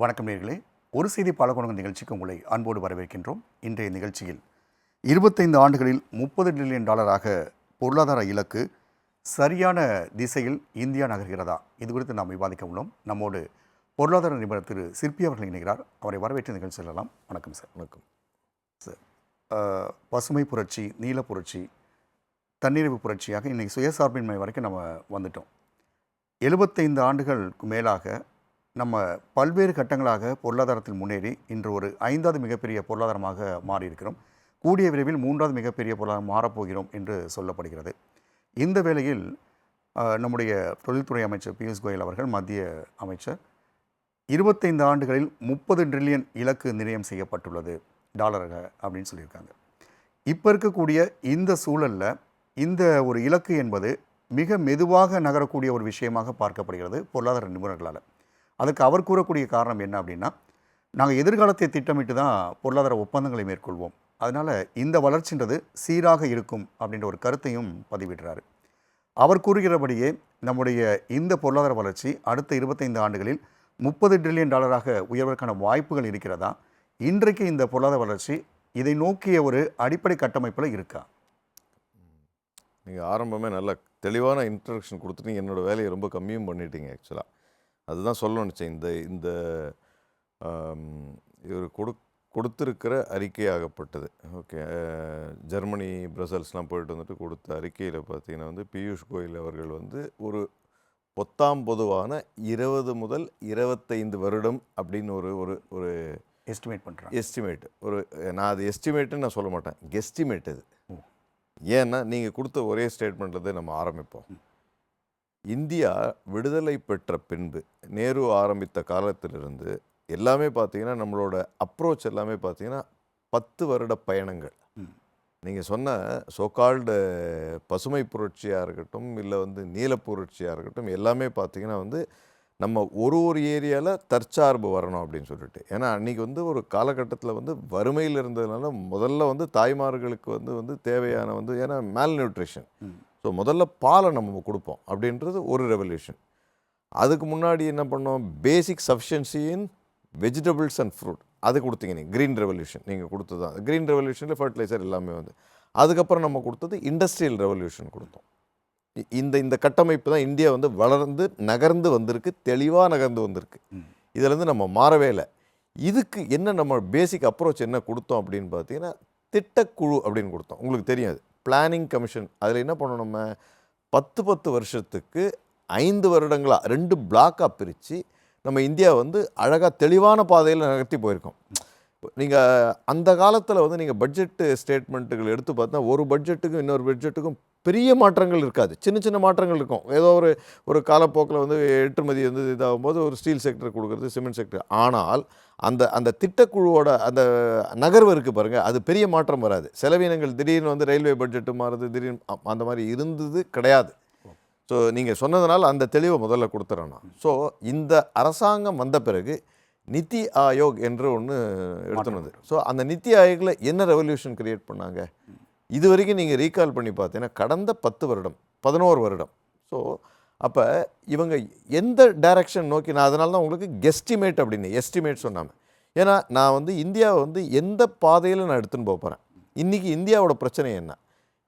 வணக்கம் நேர்களே. ஒரு செய்தி பலகோணங்கள் நிகழ்ச்சிக்கு உங்களை அன்போடு வரவேற்கின்றோம். இன்றைய நிகழ்ச்சியில் இருபத்தைந்து ஆண்டுகளில் முப்பது டில்லியன் டாலராக பொருளாதார இலக்கு சரியான திசையில் இந்தியா நகர்கிறதா? இது குறித்து நாம் விவாதிக்க உள்ளோம். நம்மோடு பொருளாதார நிபுணர் திரு சிற்பி அவர்கள் இணைகிறார். அவரை வரவேற்று நிகழ்ச்சி செல்லலாம். வணக்கம் சார். வணக்கம். அஹ், பசுமை புரட்சி நீல புரட்சி தன்னிறைவு புரட்சியாக இன்றைக்கி சுயசார்பின்மை வரைக்கும் நம்ம வந்துட்டோம். எழுபத்தைந்து ஆண்டுகளுக்கு மேலாக நம்ம பல்வேறு கட்டங்களாக பொருளாதாரத்தில் முன்னேறி இன்று ஒரு ஐந்தாவது மிகப்பெரிய பொருளாதாரமாக மாறியிருக்கிறோம். கூடிய விரைவில் மூன்றாவது மிகப்பெரிய பொருளாதாரம் மாறப்போகிறோம் என்று சொல்லப்படுகிறது. இந்த வேளையில் நம்முடைய தொழில்துறை அமைச்சர் பியூஷ் கோயல் அவர்கள் மத்திய அமைச்சர் இருபத்தைந்து ஆண்டுகளில் முப்பது ட்ரில்லியன் இலக்கு நிர்ணயம் செய்யப்பட்டுள்ளது டாலராக அப்படின்னு சொல்லியிருக்காங்க. இப்போ இருக்கக்கூடிய இந்த சூழலில் இந்த ஒரு இலக்கு என்பது மிக மெதுவாக நகரக்கூடிய ஒரு விஷயமாக பார்க்கப்படுகிறது பொருளாதார நிபுணர்களால். அதுக்கு அவர் கூறக்கூடிய காரணம் என்ன அப்படின்னா நாங்கள் எதிர்காலத்தை திட்டமிட்டு தான் பொருளாதார ஒப்பந்தங்களை மேற்கொள்வோம். அதனால் இந்த வளர்ச்சின்றது சீராக இருக்கும் அப்படின்ற ஒரு கருத்தையும் பதிவிடுறாரு. அவர் கூறுகிறபடியே நம்முடைய இந்த பொருளாதார வளர்ச்சி அடுத்த இருபத்தைந்து ஆண்டுகளில் முப்பது ட்ரில்லியன் டாலராக உயர்வதற்கான வாய்ப்புகள் இருக்கிறதா? இன்றைக்கு இந்த பொருளாதார வளர்ச்சி இதை நோக்கிய ஒரு அடிப்படை கட்டமைப்பில் இருக்கா? நீங்கள் ஆரம்பமே நல்ல தெளிவான இன்ட்ரடக்ஷன் கொடுத்துட்டு என்னோடய வேலையை ரொம்ப கம்மியும் பண்ணிட்டீங்க ஆக்சுவலாக அதுதான் சொல்ல நினச்சேன் இந்த இந்த இவர் கொடு கொடுத்திருக்கிற அறிக்கையாகப்பட்டது. ஓகே ஜெர்மனி பிரசல்ஸ்லாம் போயிட்டு வந்துட்டு கொடுத்த அறிக்கையில் பார்த்தீங்கன்னா வந்து பியூஷ் கோயல் அவர்கள் வந்து ஒரு பொத்தாம் பொதுவான இருபது முதல் இருபத்தைந்து வருடம் அப்படின்னு ஒரு ஒரு ஒரு எஸ்டிமேட் பண்ணுறாங்க எஸ்டிமேட் ஒரு நான் அது எஸ்டிமேட்டுன்னு நான் சொல்ல மாட்டேன். கெஸ்டிமேட் அது. ஏன்னா நீங்கள் கொடுத்த ஒரே ஸ்டேட்மெண்ட்லேருந்து நம்ம ஆரம்பிப்போம். இந்தியா விடுதலை பெற்ற பின்பு நேரு ஆரம்பித்த காலத்திலிருந்து எல்லாமே பார்த்தீங்கன்னா நம்மளோட அப்ரோச் எல்லாமே பார்த்தீங்கன்னா பத்து வருட பயணங்கள். நீங்கள் சொன்ன சோகால்டு பசுமை புரட்சியாக இருக்கட்டும் இல்லை வந்து நீல புரட்சியாக இருக்கட்டும் எல்லாமே பார்த்தீங்கன்னா வந்து நம்ம ஒரு ஒரு ஏரியாவில் தற்சார்பு வரணும் அப்படின்னு சொல்லிட்டு ஏன்னா அன்றைக்கி வந்து ஒரு காலகட்டத்தில் வந்து வறுமையில் இருந்ததுனால முதல்ல வந்து தாய்மார்களுக்கு வந்து வந்து தேவையான வந்து ஏன்னா மேல் நியூட்ரிஷன். ஸோ முதல்ல பாலை நம்ம கொடுப்போம் அப்படின்றது ஒரு ரெவல்யூஷன் அதுக்கு முன்னாடி என்ன பண்ணோம்? Basic sufficiency in vegetables and fruit அது கொடுத்தீங்க நீங்கள் க்ரீன் ரெவல்யூஷன் நீங்கள் கொடுத்தது தான். க்ரீன் ரெவல்யூஷனில் ஃபர்டிலைசர் எல்லாமே வந்து. அதுக்கப்புறம் நம்ம கொடுத்தது இண்டஸ்ட்ரியல் ரெவல்யூஷன் கொடுத்தோம். இந்த இந்த கட்டமைப்பு தான் இந்தியா வந்து வளர்ந்து நகர்ந்து வந்திருக்கு தெளிவாக நகர்ந்து வந்திருக்கு. இதிலேருந்து நம்ம மாறவே இல்லை. இதுக்கு என்ன நம்ம பேசிக் அப்ரோச் என்ன கொடுத்தோம் அப்படின்னு பார்த்தீங்கன்னா திட்டக்குழு அப்படின்னு கொடுத்தோம். உங்களுக்கு தெரியும் அது பிளானிங் கமிஷன் அதில் என்ன பண்ணணும் நம்ம? பத்து பத்து வருஷத்துக்கு ஐந்து வருடங்களாக ரெண்டு பிளாக்காக பிரித்து நம்ம இந்தியா வந்து அழகாக தெளிவான பாதையில் நகர்த்தி போயிருக்கோம். நீங்கள் அந்த காலத்தில் வந்து நீங்கள் பட்ஜெட்டு ஸ்டேட்மெண்ட்டுகள் எடுத்து பார்த்தா ஒரு பட்ஜெட்டுக்கும் இன்னொரு பட்ஜெட்டுக்கும் பெரிய மாற்றங்கள் இருக்காது. சின்ன சின்ன மாற்றங்கள் இருக்கும். ஏதோ ஒரு ஒரு காலப்போக்கில் வந்து ஏற்றுமதி வந்து இதாகும்போது ஒரு ஸ்டீல் செக்டர் கொடுக்குறது சிமெண்ட் செக்டர் ஆனால் அந்த அந்த திட்டக்குழுவோட அந்த நகர்வு இருக்குது பாருங்கள் அது பெரிய மாற்றம் வராது. செலவினங்கள் திடீர்னு வந்து ரயில்வே பட்ஜெட்டு மாறுது திடீர்னு அந்த மாதிரி இருந்தது கிடையாது. ஸோ நீங்கள் சொன்னதுனால அந்த தெளிவை முதல்ல கொடுத்துறேன் நான். ஸோ இந்த அரசாங்கம் வந்த பிறகு நித்தி ஆயோக் என்று ஒன்று எடுத்துனது ஸோ அந்த நித்தி ஆயோக்கில் என்ன ரெவல்யூஷன் கிரியேட் பண்ணாங்க? இது வரைக்கும் நீங்கள் ரீகால் பண்ணி பார்த்தீங்கன்னா கடந்த பத்து வருடம் பதினோரு வருடம். ஸோ அப்போ இவங்க எந்த டைரக்ஷன் நோக்கி நான் அதனால தான் உங்களுக்கு கெஸ்டிமேட் அப்படின்னு எஸ்டிமேட் சொன்னாமல் ஏன்னா நான் வந்து இந்தியாவை வந்து எந்த பாதையில் நான் எடுத்துன்னு போகிறேன் இன்றைக்கி இந்தியாவோட பிரச்சனை என்ன?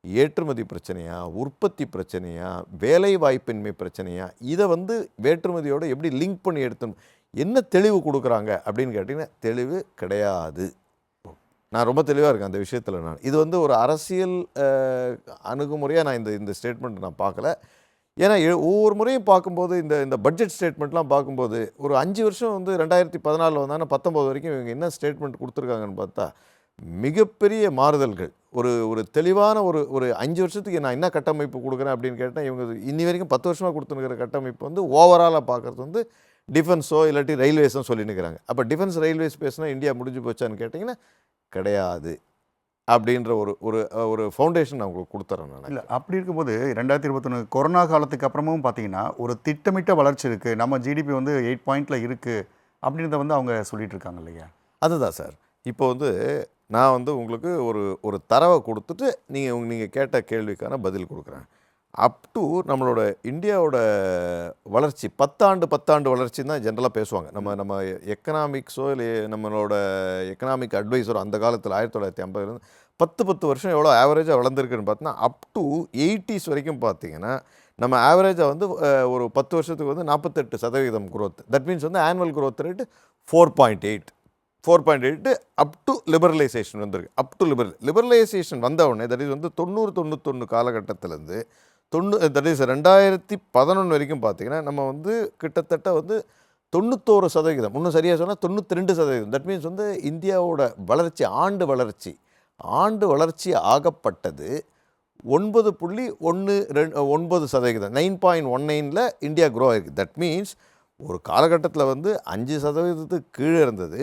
ஏற்றுமதி பிரச்சனையா? உற்பத்தி பிரச்சனையா? வேலை வாய்ப்பின்மை பிரச்சனையா? இதை வந்து வேற்றுமதியோடு எப்படி லிங்க் பண்ணி எடுத்து என்ன தெளிவு கொடுக்குறாங்க அப்படின்னு கேட்டிங்கன்னா தெளிவு கிடையாது. நான் ரொம்ப தெளிவாக இருக்கேன் அந்த விஷயத்தில் நான். இது வந்து ஒரு அரசியல் அணுகுமுறையாக நான் இந்த இந்த ஸ்டேட்மெண்ட் நான் பார்க்கல. ஏன்னா எ- ஒவ்வொரு முறையும் பார்க்கும்போது இந்த இந்த பட்ஜெட் ஸ்டேட்மெண்ட்லாம் பார்க்கும்போது ஒரு அஞ்சு வருஷம் வந்து ரெண்டாயிரத்தி பதினாலில் வந்தாங்கன்னா பத்தொம்போது வரைக்கும் இவங்க என்ன ஸ்டேட்மெண்ட் கொடுத்துருக்காங்கன்னு பார்த்தா மிகப்பெரிய மாறுதல்கள். ஒரு ஒரு தெளிவான ஒரு ஒரு அஞ்சு வருஷத்துக்கு நான் என்ன கட்டமைப்பு கொடுக்குறேன் அப்படின்னு கேட்டால் இவங்க இன்னி வரைக்கும் பத்து வருஷமாக கொடுத்துருக்கிற கட்டமைப்பு வந்து ஓவராலாக பார்க்குறது வந்து டிஃபென்ஸோ இல்லாட்டி ரயில்வேஸோ சொல்லினுக்கிறாங்க அப்போ டிஃபென்ஸ் ரயில்வேஸ் பேசினா இந்தியா முடிஞ்சு போச்சான்னு கேட்டிங்கன்னா கிடையாது அப்படின்ற ஒரு ஒரு ஒரு ஃபவுண்டேஷன் நான் உங்களுக்கு கொடுத்துறேன் நான் இல்லை அப்படி இருக்கும்போது ரெண்டாயிரத்தி இருபத்தொன்று கொரோனா காலத்துக்கு அப்புறமும் பார்த்தீங்கன்னா ஒரு திட்டமிட்ட வளர்ச்சி இருக்குது நம்ம ஜிடிபி வந்து எயிட் பாயிண்டில் இருக்குது அப்படின்றத வந்து அவங்க சொல்லிட்டு இருக்காங்க இல்லையா? அதுதான் சார். இப்போ வந்து நான் வந்து உங்களுக்கு ஒரு ஒரு தரவை கொடுத்துட்டு நீங்கள் நீங்கள் கேட்ட கேள்விக்கான பதில் கொடுக்குறேன். அப் டு நம்மளோட இந்தியாவோட வளர்ச்சி பத்தாண்டு பத்தாண்டு வளர்ச்சி தான் ஜென்ரலாக பேசுவாங்க. நம்ம நம்ம எக்கனாமிக்ஸோ இல்லை நம்மளோட எக்கனாமிக் அட்வைஸரோ அந்த காலத்தில் ஆயிரத்தி தொள்ளாயிரத்தி ஐம்பதுலேருந்து பத்து பத்து வருஷம் எவ்வளோ ஆவரேஜாக வளர்ந்துருக்குன்னு பார்த்தீங்கன்னா அப் டு எயிட்டிஸ் வரைக்கும் பார்த்தீங்கன்னா நம்ம ஆவரேஜாக வந்து ஒரு பத்து வருஷத்துக்கு வந்து நாற்பத்தெட்டு சதவீதம் growth. தட் மீன்ஸ் வந்து annual growth rate four point eight four point eight up to liberalisation வந்திருக்கு. அப் டு லிபரல் லிபரலைசேஷன் வந்த உடனே தட் இஸ் வந்து தொண்ணூறு தொண்ணூத்தொன்று காலகட்டத்திலேருந்து தொண்ணூ தட் இஸ் ரெண்டாயிரத்தி பதினொன்று வரைக்கும் பார்த்தீங்கன்னா நம்ம வந்து கிட்டத்தட்ட வந்து தொண்ணூத்தோரு சதவீதம். இன்னும் சரியாக சொன்னால் தொண்ணூற்றி ரெண்டு சதவீதம். தட் மீன்ஸ் வந்து இந்தியாவோட வளர்ச்சி ஆண்டு வளர்ச்சி ஆண்டு வளர்ச்சி ஆகப்பட்டது ஒன்பது புள்ளி ஒன்று ரெண்டு ஒன்பது சதவிகிதம் நைன் பாயிண்ட் ஒன் நைனில் இந்தியா க்ரோ ஆகிருக்கு தட் மீன்ஸ் ஒரு காலகட்டத்தில் வந்து அஞ்சு சதவீதத்துக்கு கீழே இருந்தது.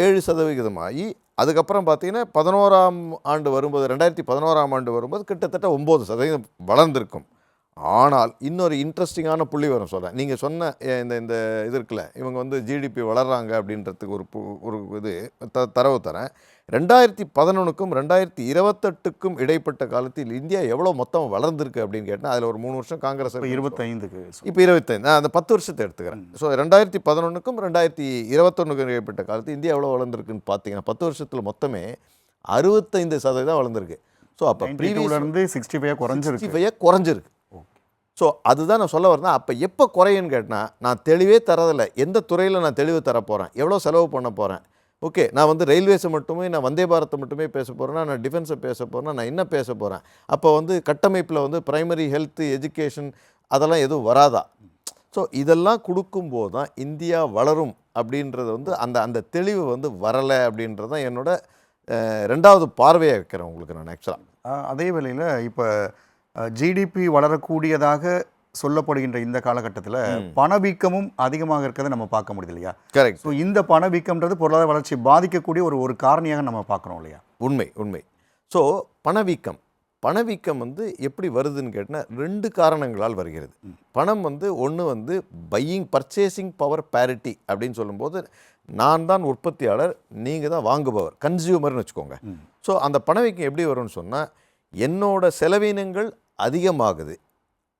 ஏழு சதவிகிதமாகி அதுக்கப்புறம் பார்த்தீங்கன்னா பதினோராம் ஆண்டு வரும்போது ரெண்டாயிரத்தி பதினோராம் ஆண்டு வரும்போது கிட்டத்தட்ட ஒம்பது சதவீதம் வளர்ந்திருக்கும். ஆனால் இன்னொரு இன்ட்ரெஸ்டிங்கான புள்ளி வரும் சொல்கிறேன் நீங்கள் சொன்ன இந்த இந்த இது இருக்குல்ல இவங்க வந்து ஜிடிபி வளர்றாங்க அப்படின்றதுக்கு ஒரு பு- ஒரு இது த தரவு தரேன். ரெண்டாயிரத்தி பதினொன்றுக்கும் ரெண்டாயிரத்தி இருபத்தெட்டுக்கும் இடைப்பட்ட காலத்தில் இந்தியா எவ்வளோ மொத்தம் வளர்ந்துருக்கு அப்படின்னு கேட்டால் அதில் ஒரு மூணு வருஷம் காங்கிரஸ். இருபத்தைந்துக்கு இப்போ இருபத்தைந்து நான் அந்த பத்து வருஷத்தை எடுத்துக்கிறேன். ஸோ ரெண்டாயிரத்தி பதினொன்றுக்கும் ரெண்டாயிரத்தி இருபத்தொன்னுக்கும் இடைப்பட்ட காலத்தில் இந்தியா எவ்வளோ வளர்ந்துருக்குன்னு பார்த்தீங்கன்னா பத்து வருஷத்தில் மொத்தமே அறுபத்தைந்து சதவீதம் வளர்ந்துருக்கு. ஸோ அப்போ ப்ரீவியஸ் இருந்து சிக்ஸ்டி ஃபைவ் குறைஞ்சிருக்கு. சிக்ஸ்டி ஃபைவ் குறைஞ்சிருக்கு. ஸோ அதுதான் நான் சொல்ல வரேன் அப்போ எப்போ குறையுன்னு கேட்டால் நான் தெளிவே தரதில்ல. எந்த துறையில் நான் தெளிவு தர போகிறேன் எவ்வளோ செலவு பண்ண போகிறேன் ஓகே நான் வந்து ரயில்வேஸை மட்டுமே நான் வந்தே பாரத்தை மட்டுமே பேச போகிறேன்னா நான் டிஃபென்ஸை பேச போகிறேன்னா நான் என்ன பேச போகிறேன் அப்போ வந்து கட்டமைப்பில் வந்து ப்ரைமரி ஹெல்த் எஜுகேஷன் அதெல்லாம் எதுவும் வராதா? ஸோ இதெல்லாம் கொடுக்கும்போது தான் இந்தியா வளரும் அப்படின்றது வந்து அந்த அந்த தெளிவு வந்து வரலை அப்படின்றது தான் என்னோட ரெண்டாவது பார்வையாக வைக்கிறேன் உங்களுக்கு நான் ஆக்சுவலாக அதே வேளையில் இப்போ ஜிடிபி வளரக்கூடியதாக சொல்லப்படுகின்ற இந்த காலகட்டத்தில் பணவீக்கமும் அதிகமாக இருக்கிறத நம்ம பார்க்க முடியுது இல்லையா? கரெக்ட் ஸோ இந்த பணவீக்கம்ன்றது பொருளாதார வளர்ச்சி பாதிக்கக்கூடிய ஒரு ஒரு காரணியாக நம்ம பார்க்குறோம் இல்லையா? உண்மை உண்மை. ஸோ பணவீக்கம். பணவீக்கம் வந்து எப்படி வருதுன்னு கேட்டால் ரெண்டு காரணங்களால் வருகிறது. பணம் வந்து ஒன்று வந்து பையிங் பர்ச்சேசிங் பவர் parity அப்படின்னு சொல்லும்போது நான் தான் உற்பத்தியாளர் நீங்கள் தான் வாங்குபவர் கன்சியூமர்னு வச்சுக்கோங்க. ஸோ அந்த பணவீக்கம் எப்படி வரும்னு சொன்னால் என்னோட செலவினங்கள் அதிகமாகுது.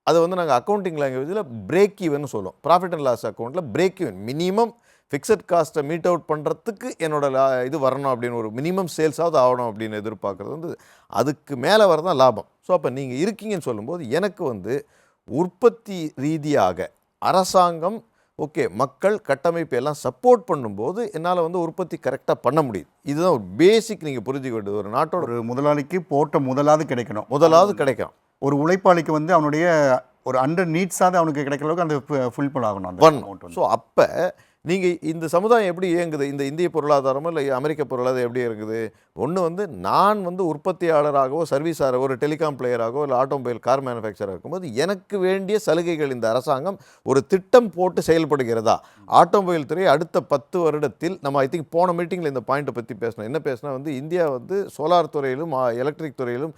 அதை வந்து நாங்கள் அக்கௌண்டிங் லாங்குவேஜில் பிரேக் ஈவன் சொல்லுவோம். ப்ராஃபிட் அண்ட் லாஸ் அக்கௌண்ட்டில் பிரேக் ஈவன் மினிமம் ஃபிக்ஸட் காஸ்ட்டை மீட் அவுட் பண்ணுறதுக்கு என்னோட லா இது வரணும் அப்படின்னு ஒரு மினிமம் சேல்ஸாவது ஆகணும் அப்படின்னு எதிர்பார்க்குறது வந்து அதுக்கு மேலே வரதான் லாபம். ஸோ அப்போ நீங்கள் இருக்கீங்கன்னு சொல்லும்போது எனக்கு வந்து உற்பத்தி ரீதியாக அரசாங்கம் ஓகே மக்கள் கட்டமைப்பு எல்லாம் சப்போர்ட் பண்ணும்போது என்னால் வந்து உற்பத்தி கரெக்டாக பண்ண முடியுது. இதுதான் ஒரு பேசிக் நீங்கள் புரிஞ்சுக்க வேண்டியது ஒரு நாட்டோட ஒரு முதலாளிக்கு போட்ட முதலாவது கிடைக்கணும். முதலாவது கிடைக்கும் ஒரு உழைப்பாளிக்கு வந்து அவனுடைய ஒரு அண்டர் நீட்ஸாவது அவனுக்கு கிடைக்கிற அளவுக்கு அந்த ஃபுல்ஃபில் ஆகணும் அந்த வந்து. ஸோ அப்போ நீங்கள் இந்த சமுதாயம் எப்படி இயங்குது? இந்த இந்திய பொருளாதாரமோ இல்லை அமெரிக்க பொருளாதாரம் எப்படி இருக்குது ஒன்று வந்து நான் வந்து உற்பத்தியாளராகவோ சர்வீஸாகவோ ஒரு டெலிகாம் பிளேயராகவோ இல்லை ஆட்டோமொபைல் கார் மேனுஃபேக்சராக இருக்கும்போது எனக்கு வேண்டிய சலுகைகள் இந்த அரசாங்கம் ஒரு திட்டம் போட்டு செயல்படுகிறதா? ஆட்டோமொபைல் துறை அடுத்த பத்து வருடத்தில் நம்ம ஐ திங்க் போன மீட்டிங்கில் இந்த பாயிண்ட்டை பற்றி பேசணும் என்ன பேசினா வந்து இந்தியா வந்து சோலார் துறையிலும் எலக்ட்ரிக் துறையிலும்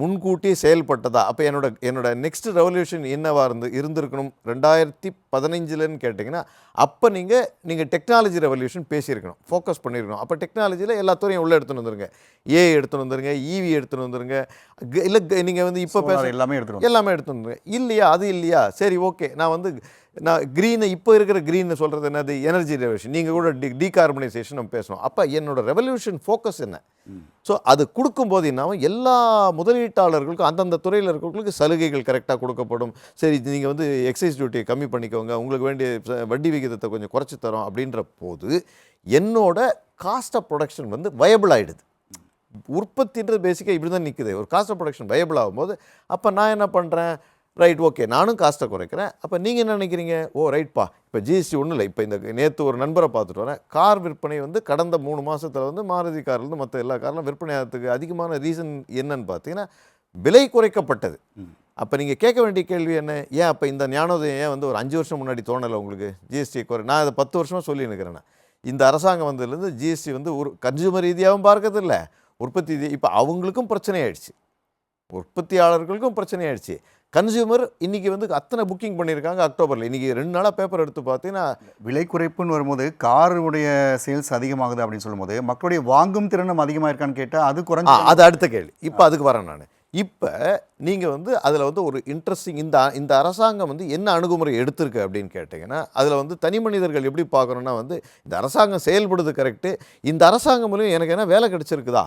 முன்கூட்டியே செயல்பட்டதா? அப்போ என்னோட என்னோட நெக்ஸ்ட் ரெவல்யூஷன் என்னவா இருந்து இருந்திருக்கணும்? ரெண்டாயிரத்தி பதினஞ்சுலன்னு கேட்டிங்கன்னா அப்போ நீங்கள் நீங்கள் டெக்னாலஜி ரெவல்யூஷன் பேசியிருக்கணும் ஃபோக்கஸ் பண்ணியிருக்கணும். அப்போ டெக்னாலஜியில் எல்லா துறையும் உள்ளே எடுத்துன்னு வந்துருங்க. ஏ எடுத்துன்னு வந்துருங்க ஈவி எடுத்துன்னு வந்துருங்க இல்லை நீங்கள் வந்து இப்போ பேச எல்லாமே எடுத்துருவோம் எல்லாமே எடுத்து வந்துருங்க. இல்லையா? அது இல்லையா? சரி ஓகே நான் வந்து நான் க்ரீனை இப்போ இருக்கிற க்ரீன்னு சொல்கிறது என்னது? எனர்ஜி ரெவல்யூஷன் நீங்கள் கூட டி டீகார்பனைசேஷன் நம்ம பேசணும். அப்போ என்னோட ரெவல்யூஷன் ஃபோக்கஸ் என்ன? ஸோ அது கொடுக்கும்போது என்ன? எல்லா முதலீட்டாளர்களுக்கும் அந்தந்த துறையில் இருக்கிறவங்களுக்கு சலுகைகள் கரெக்டாக கொடுக்கப்படும். சரி நீங்கள் வந்து எக்ஸைஸ் டியூட்டியை கம்மி பண்ணிக்கோங்க. உங்களுக்கு வேண்டிய வட்டி விகிதத்தை கொஞ்சம் குறைச்சி தரோம் அப்படின்ற போது என்னோட காஸ்ட் ஆஃப் ப்ரொடக்ஷன் வந்து வயபிள் ஆகிடுது உற்பத்தின்றது பேசிக்காக இப்படி தான் நிற்குது ஒரு காஸ்ட் ஆஃப் ப்ரொடக்ஷன் வயபிள் ஆகும்போது அப்போ நான் என்ன பண்ணுறேன் ரைட் ஓகே நானும் காஸ்ட்டை குறைக்கிறேன். அப்போ நீங்கள் என்ன நினைக்கிறீங்க? ஓ ரைட்ப்பா இப்போ ஜிஎஸ்டி ஒன்றும் இல்லை. இப்போ இந்த நேற்று ஒரு நண்பரை பார்த்துட்டு வரேன். கார் விற்பனை வந்து கடந்த மூணு மாதத்தில் வந்து மாருதி கார்லேருந்து மற்ற எல்லா கார்லாம் விற்பனை ஆகிறதுக்கு அதிகமான ரீசன் என்னன்னு பார்த்தீங்கன்னா விலை குறைக்கப்பட்டது. அப்போ நீங்கள் கேட்க வேண்டிய கேள்வி என்ன? ஏன் அப்போ இந்த ஞானோதயம் ஏன் வந்து ஒரு அஞ்சு வருஷம் முன்னாடி தோணலை உங்களுக்கு? ஜிஎஸ்டி குறை நான் அதை பத்து வருஷமாக சொல்லி நிற்கிறேன். இந்த அரசாங்கம் வந்ததுலேருந்து ஜிஎஸ்டி வந்து ஒரு கன்சூமர் ரீதியாகவும் பார்க்கறதில்ல உற்பத்தி ரீதி இப்போ அவங்களுக்கும் பிரச்சனை ஆயிடுச்சு. உற்பத்தியாளர்களுக்கும் பிரச்சனை ஆயிடுச்சு. கன்சியூமர் இன்னைக்கு வந்து அத்தனை புக்கிங் பண்ணியிருக்காங்க அக்டோபரில். இன்னைக்கு ரெண்டு நாளாக பேப்பர் எடுத்து பார்த்தீங்கன்னா விலை குறைப்புன்னு வரும்போது காருடைய சேல்ஸ் அதிகமாகுது அப்படின்னு சொல்லும்போது மக்களுடைய வாங்கும் திறனும் அதிகமாக இருக்கான்னு கேட்டால் அது குறைஞ்சு அது அடுத்த கேள்வி. இப்போ அதுக்கு வரேன் நான். இப்போ நீங்கள் வந்து அதில் வந்து ஒரு இன்ட்ரெஸ்டிங் இந்த இந்த அரசாங்கம் வந்து என்ன அணுகுமுறை எடுத்திருக்கு அப்படின்னு கேட்டிங்கன்னா அதில் வந்து தனி மனிதர்கள் எப்படி பார்க்கணுன்னா வந்து இந்த அரசாங்கம் செயல்படுது கரெக்டு இந்த அரசாங்கம் மூலியம் எனக்கு என்ன வேலை கிடைச்சிருக்குதா?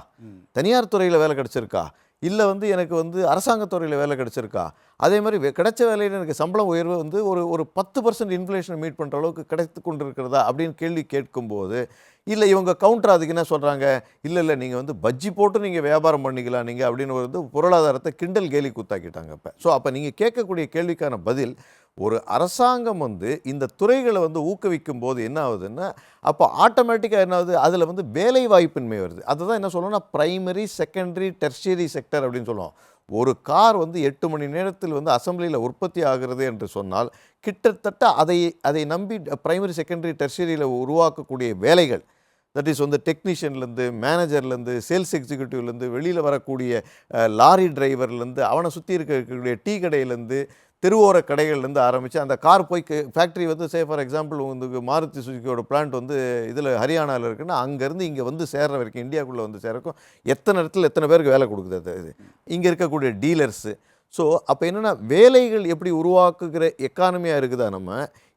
தனியார் துறையில் வேலை கிடைச்சிருக்கா? இல்லை வந்து எனக்கு வந்து அரசாங்கத்துறையில் வேலை கிடச்சிருக்கா? அதே மாதிரி வே- கிடைச்ச வேலையில் எனக்கு சம்பளம் உயர்வு வந்து ஒரு ஒரு பத்து பர்சன்ட் இன்ஃப்ளேஷனை மீட் பண்ணுற அளவுக்கு கிடைத்து கொண்டு இருக்கிறதா அப்படின்னு கேள்வி கேட்கும்போது இல்லை இவங்க கவுண்டர் அதுக்கு என்ன சொல்கிறாங்க இல்லை இல்லை நீங்கள் வந்து பஜ்ஜி போட்டு நீங்கள் வியாபாரம் பண்ணிக்கலாம் நீங்கள் அப்படின்னு வந்து பொருளாதாரத்தை கிண்டல் கேலி கூத்தாக்கிட்டாங்க இப்போ. ஸோ அப்போ நீங்கள் கேட்கக்கூடிய கேள்விக்கான பதில் ஒரு அரசாங்கம் வந்து இந்த துறைகளை வந்து ஊக்குவிக்கும் போது என்ன ஆகுதுன்னா அப்போ ஆட்டோமேட்டிக்காக என்ன ஆகுது? அதில் வந்து வேலை வாய்ப்பின்மை வருது. அதுதான் என்ன சொல்லணும்னா ப்ரைமரி செகண்டரி டெர்ஷியரி செக்டர் அப்படின்னு சொல்லுவோம். ஒரு கார் வந்து எட்டு மணி நேரத்தில் வந்து அசம்பிளியில் உற்பத்தி ஆகிறது என்று சொன்னால் கிட்டத்தட்ட அதை அதை நம்பி பிரைமரி செகண்டரி டெர்ஷரியில் உருவாக்கக்கூடிய வேலைகள் தட் இஸ் வந்து டெக்னீஷியன்லேருந்து மேனேஜர்லேருந்து சேல்ஸ் எக்ஸிக்யூட்டிவ்லேருந்து வெளியில் வரக்கூடிய லாரி டிரைவர்லேருந்து அவனை சுற்றி இருக்கக்கூடிய டீ கடையிலேருந்து தெருவோர கடைகள்லேருந்து ஆரம்பித்து அந்த கார் போய் ஃபேக்ட்ரி வந்து சே ஃபார் எக்ஸாம்பிள் வந்து மாருதி சுசுக்கியோட பிளான்ட் வந்து இதில் ஹரியானாவில் இருக்குன்னா அங்கேருந்து இங்கே வந்து சேர்ற வரைக்கும் இந்தியாவுக்குள்ளே வந்து சேரக்கும் எத்தனை இடத்துல எத்தனை பேருக்கு வேலை கொடுக்குது அது இது இங்கே இருக்கக்கூடிய டீலர்ஸு ஸோ அப்போ என்னென்னா வேலைகள் எப்படி உருவாக்குகிற எக்கானமியாக இருக்குதா நம்ம?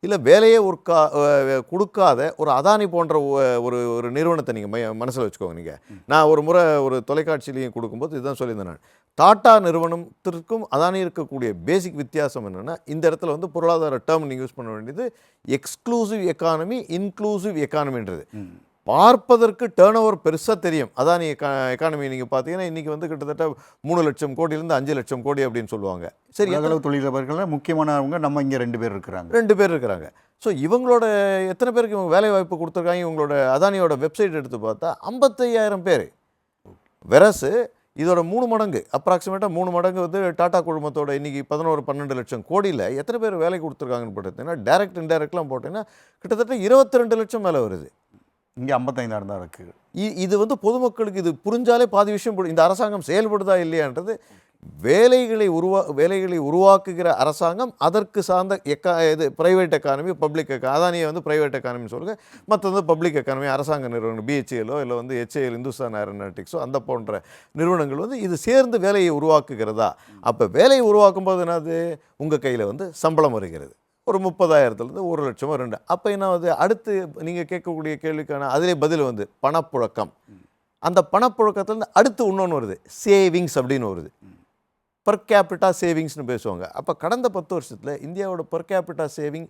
இல்லை வேலையே ஒரு கா அஹ் கொடுக்காத ஒரு அதானி போன்ற ஒரு ஒரு நிறுவனத்தை நீங்கள் மனசில் வச்சுக்கோங்க நீங்கள் நான் ஒரு முறை ஒரு தொலைக்காட்சியிலையும் கொடுக்கும்போது இதுதான் சொல்லியிருந்தேன் நான். டாடா நிறுவனத்திற்கும் அதானி இருக்கக்கூடிய பேசிக் வித்தியாசம் என்னென்னா இந்த இடத்துல வந்து பொருளாதார டேர்ம் நீங்கள் யூஸ் பண்ண வேண்டியது எக்ஸ்க்ளூசிவ் எக்கானமி இன்க்ளூசிவ் எக்கானமின்றது பார்ப்பதற்கு டேர்ன் ஓவர் பெருசாக தெரியும். அதானி எக்கா எக்கானமி நீங்கள் பார்த்தீங்கன்னா இன்றைக்கி வந்து கிட்டத்தட்ட மூணு லட்சம் கோடியிலேருந்து அஞ்சு லட்சம் கோடி அப்படின்னு சொல்லுவாங்க. சரி உலகளவு தொழிலதிபர்கள் முக்கியமானவங்க நம்ம இங்கே ரெண்டு பேர் இருக்கிறாங்க. ரெண்டு பேர் இருக்கிறாங்க. ஸோ இவங்களோட எத்தனை பேருக்கு இவங்க வேலை வாய்ப்பு கொடுத்துருக்காங்க? இவங்களோட அதானியோட வெப்சைட் எடுத்து பார்த்தா ஐம்பத்தையாயிரம் பேர். வெரசு இதோட மூணு மடங்கு அப்ராக்சிமேட்டாக மூணு மடங்கு வந்து டாடா குழுமத்தோட இன்னைக்கு பதினோரு பன்னெண்டு லட்சம் கோடியில் எத்தனை பேர் வேலை கொடுத்துருக்காங்கன்னு பார்த்தீங்கன்னா டைரக்ட் இன்டைரக்ட்லாம் போட்டிங்கன்னா கிட்டத்தட்ட இருபத்தி ரெண்டு லட்சம் மேலே வருது. இங்கே ஐம்பத்தைந்தாயிரம் தான் இருக்குது இ- இது வந்து பொதுமக்களுக்கு இது புரிஞ்சாலே பாதி விஷயம் இந்த அரசாங்கம் செயல்படுதா இல்லையான்றது வேலைகளை உருவா வேலைகளை உருவாக்குகிற அரசாங்கம் அதற்கு சார்ந்த எக்கா இது பிரைவேட் எக்கானமி பப்ளிக் எக்கா அதானியை வந்து பிரைவேட் எக்கானமின்னு சொல்லுங்க. மற்றது வந்து பப்ளிக் எக்கானமி அரசாங்க நிறுவனம் பிஹெச்ஏலோ இல்லை வந்து ஹெச்ஏஎல் இந்துஸ்தான் ஏரோநாட்டிக்ஸோ அந்த போன்ற நிறுவனங்கள் வந்து இது சேர்ந்து வேலையை உருவாக்குகிறதா? அப்போ வேலையை உருவாக்கும் போது என்னது? உங்கள் கையில் வந்து சம்பளம் வருகிறது. ஒரு முப்பதாயிரத்துலேருந்து ஒரு லட்சமோ ரெண்டு. அப்போ என்ன வந்து அடுத்து நீங்கள் கேட்கக்கூடிய கேள்விக்கான அதிலே பதில் வந்து பணப்புழக்கம். அந்த பணப்புழக்கத்துலேருந்து அடுத்து இன்னொன்று வருது. சேவிங்ஸ் அப்படின்னு வருது. பர் கேபிட்டா சேவிங்ஸ்னு பேசுவாங்க. அப்போ கடந்த பத்து வருஷத்தில் இந்தியாவோட பர் கேபிட்டா சேவிங்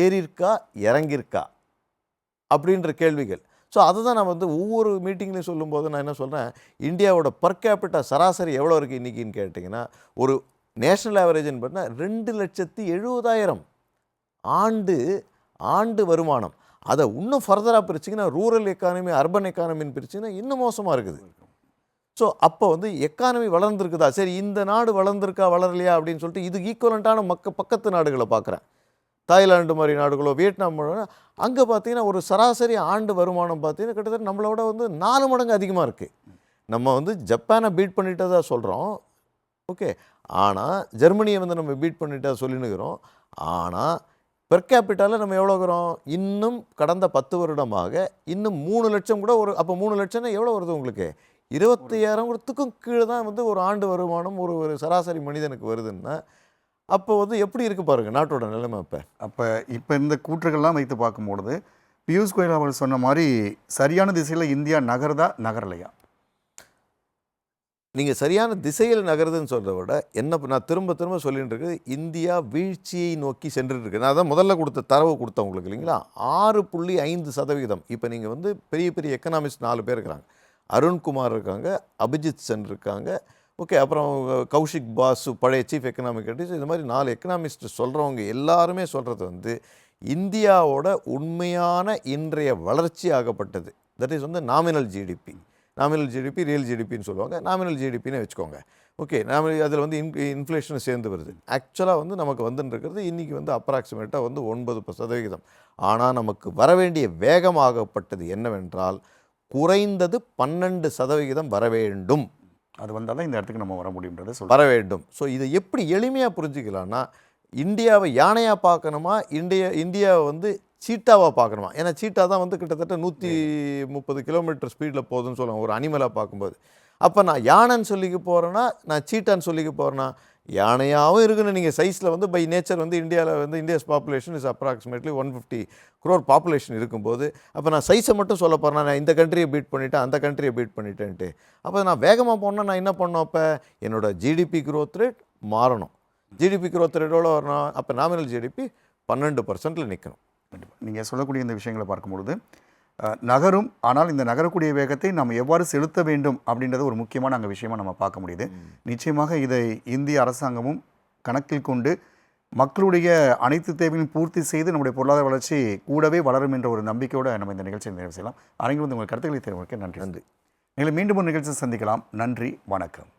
ஏறியிருக்கா? இறங்கியிருக்கா? அப்படின்ற கேள்விகள். ஸோ அதை தான் நான் வந்து ஒவ்வொரு மீட்டிங்லையும் சொல்லும்போது நான் என்ன சொல்கிறேன் இந்தியாவோட பர் கேபிட்டா சராசரி எவ்வளோ இருக்குது இன்றைக்கின்னு கேட்டிங்கன்னா ஒரு நேஷனல் ஆவரேஜ்னு பார்த்தீங்கன்னா ரெண்டு லட்சத்தி எழுபதாயிரம். ஆண்டு ஆண்டு வருமானம். அதை இன்னும் ஃபர்தராக பிரிச்சிங்கன்னா ரூரல் எக்கானமி அர்பன் எக்கானமின்னு பிரிச்சிங்கன்னா இன்னும் மோசமாக இருக்குது. ஸோ அப்போ வந்து எக்கானமி வளர்ந்துருக்குதா? சரி இந்த நாடு வளர்ந்துருக்கா வளரலையா அப்படின்னு சொல்லிட்டு இது ஈக்குவலண்ட்டான மக்க பக்கத்து நாடுகளை பார்க்குறேன். தாய்லாந்து மாதிரி நாடுகளோ வியட்நாம் அங்கே பார்த்தீங்கன்னா ஒரு சராசரி ஆண்டு வருமானம் பார்த்தீங்கன்னா கிட்டத்தட்ட நம்மளோட வந்து நாலு மடங்கு அதிகமாக இருக்குது நம்ம வந்து ஜப்பானை பீட் பண்ணிட்டதா சொல்கிறோம் ஓகே ஆனால் ஜெர்மனியை வந்து நம்ம பீட் பண்ணிட்டா சொல்லினுக்கிறோம் ஆனால் பெர் கேபிட்டால நம்ம எவ்வளோ இருக்கிறோம்? இன்னும் கடந்த பத்து வருடமாக இன்னும் மூணு லட்சம் கூட ஒரு அப்போ மூணு லட்சம்னா எவ்வளோ வருது உங்களுக்கு? இருபத்தையாயிரத்துக்கும் கீழே தான் வந்து ஒரு ஆண்டு வருமானம் ஒரு ஒரு சராசரி மனிதனுக்கு வருதுன்னா அப்போ வந்து எப்படி இருக்கு பாருங்க நாட்டோட நிலைமை இப்போ அப்போ இப்போ இந்த கூற்றுகள்லாம் வைத்து பார்க்கும்பொழுது பியூஷ் கோயல் அவர்கள் சொன்ன மாதிரி சரியான திசையில் இந்தியா நகருதா நகரலையா? நீங்கள் சரியான திசையில் நகருதுன்னு சொல்கிறத விட என்ன நான் திரும்ப திரும்ப சொல்லிட்டு இருக்குது இந்தியா வீழ்ச்சியை நோக்கி சென்று நான் தான் முதல்ல கொடுத்த தரவு கொடுத்தேன் உங்களுக்கு இல்லைங்களா? ஆறு புள்ளி ஐந்து சதவிகிதம் இப்போ நீங்கள் வந்து பெரிய பெரிய எக்கனாமிஸ்ட் நாலு பேர் இருக்கிறாங்க அருண்குமார் இருக்காங்க அபிஜித் சென் இருக்காங்க ஓகே அப்புறம் கௌஷிக் பாசு பழைய சீஃப் எக்கனாமிக் அட்வைஸ் இந்த மாதிரி நாலு எக்கனாமிஸ்ட் சொல்கிறவங்க எல்லாருமே சொல்கிறது வந்து இந்தியாவோட உண்மையான இன்றைய வளர்ச்சி ஆகப்பட்டது. தட் இஸ் வந்து nominal GDP nominal GDP real ஜிடிபின்னு சொல்லுவாங்க. நாமினல் ஜிடிபின்னு வச்சுக்கோங்க. ஓகே நாம அதில் வந்து இன் இன்ஃப்ளேஷன் சேர்ந்து வருது. ஆக்சுவலாக வந்து நமக்கு வந்துன்னு இருக்கிறது இன்றைக்கி வந்து அப்ராக்சிமேட்டாக வந்து ஒன்பது சதவிகிதம். ஆனால் நமக்கு வரவேண்டிய வேகமாகப்பட்டது என்னவென்றால் குறைந்தது பன்னெண்டு சதவிகிதம் வர வேண்டும். அது வந்தால் தான் இந்த இடத்துக்கு நம்ம வர முடியுன்றதை வர வேண்டும். ஸோ இதை எப்படி எளிமையாக புரிஞ்சுக்கலாம்னா இந்தியாவை யானையாக பார்க்கணுமா? இந்தியா இந்தியாவை வந்து சீட்டாவாக பார்க்கணுமா? ஏன்னா சீட்டா தான் வந்து கிட்டத்தட்ட நூற்றி முப்பது கிலோமீட்டர் ஸ்பீடில் போகுதுன்னு சொல்லுவாங்க. ஒரு அனிமலாக பார்க்கும்போது. அப்போ நான் யானைன்னு சொல்லிக்க போகிறேன்னா நான் சீட்டான்னு சொல்லிக்க போகிறேன்னா யானையாகவும் இருக்குன்னு நீங்கள் சைஸில் வந்து பை நேச்சர் வந்து இந்தியாவில் வந்து India's population is approximately one fifty crore population இருக்கும்போது அப்போ நான் சைஸை மட்டும் சொல்ல போகிறேன்னா நான் இந்த கண்ட்ரியை பீட் பண்ணிட்டேன் அந்த கண்ட்ரியை பீட் பண்ணிட்டேன்ட்டு. அப்போ நான் வேகமாக போனால் நான் என்ன பண்ணோம் அப்போ? என்னோட ஜிடிபி growth ரேட் மாறணும். ஜிடிபி rate எவ்வளோ வரணும் அப்போ நாமினல் ஜிடிபி பன்னெண்டு பர்சன்ட்டில் நிற்கணும் நீங்கள் சொல்லக்கூடிய இந்த விஷயங்களை பார்க்கும்பொழுது நகரும் ஆனால் இந்த நகரக்கூடிய வேகத்தை நாம் எவ்வாறு செலுத்த வேண்டும் அப்படின்றது ஒரு முக்கியமான அங்கே விஷயமா நம்ம பார்க்க முடியுது. நிச்சயமாக இதை இந்திய அரசாங்கமும் கணக்கில் கொண்டு மக்களுடைய அனைத்து தேவைகளையும் பூர்த்தி செய்து நம்முடைய பொருளாதார வளர்ச்சி கூடவே வளரும் என்ற ஒரு நம்பிக்கையோடு நம்ம இந்த நிகழ்ச்சியை நிறைவு செய்யலாம். அனைவரும் உங்கள் கருத்துக்களை தெரிவிக்க நன்றி. நன்றி. நீங்கள் மீண்டும் ஒரு நிகழ்ச்சியை சந்திக்கலாம். நன்றி. வணக்கம்.